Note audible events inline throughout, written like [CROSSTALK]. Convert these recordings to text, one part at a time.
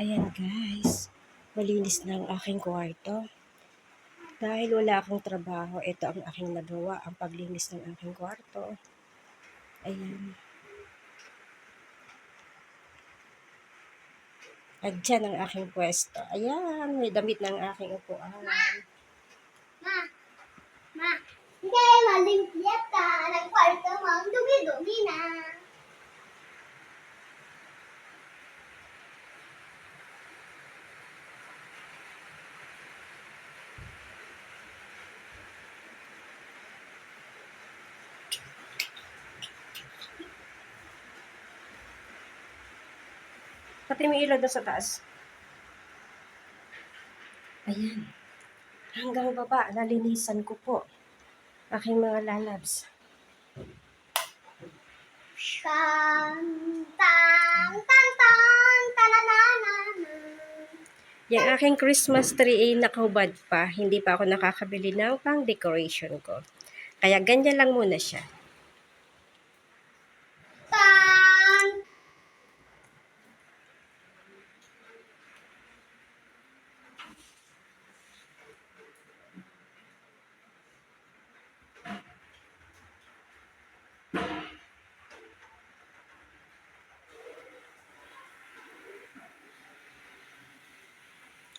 Ayan guys, malinis na ang aking kwarto. Dahil wala akong trabaho, ito ang aking nagawa, ang paglinis ng aking kwarto. Ayan. At dyan ang aking pwesto. Ayan, may damit ng aking upuan. Ma, ma, hindi malimpyat ka ng kwarto mo. Ang dumi-dumi na. Pati may ilaw doon sa taas. Ayan. Hanggang baba, nalinisan ko po. Aking mga lalabs. Tan, tan, tan, tan, tananana. Yung aking Christmas tree ay nakahubad pa. Hindi pa ako nakakabili ng pang decoration ko. Kaya ganyan lang muna siya. Tan.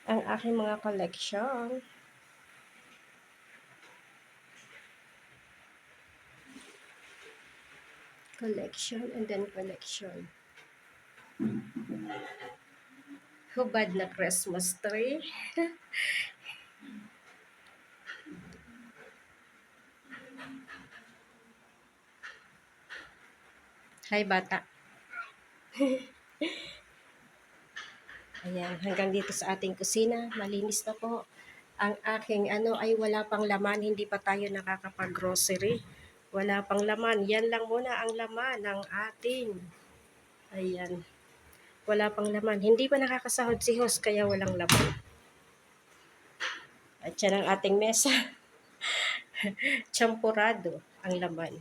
Ang aking mga collection. Collection and then collection. Hubad na Christmas tree. [LAUGHS] Hi, bata. [LAUGHS] Ayan, hanggang dito sa ating kusina. Malinis na po. Ang aking ano ay wala pang laman. Hindi pa tayo nakakapag-grocery. Wala pang laman. Yan lang muna ang laman ng ating. Ayan. Wala pang laman. Hindi pa nakakasahod si host kaya walang laman. At yan ang ating mesa. [LAUGHS] Champurado ang laman.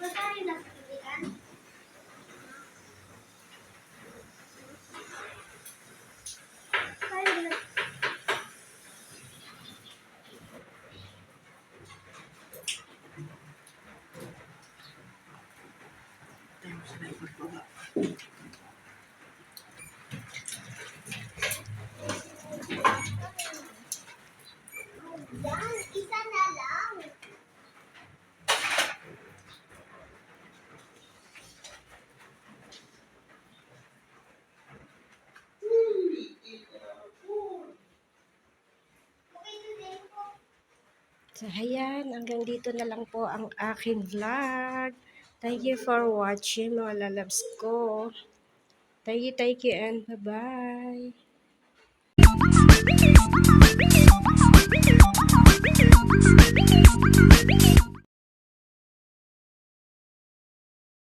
Magkano na pilihan? Magkano na- Yan, isa na lang. Okay, today po. So, ayan, hanggang dito na lang po ang aking vlog. Thank you for watching, mga lalabs ko. Thank you, thank you, and bye-bye.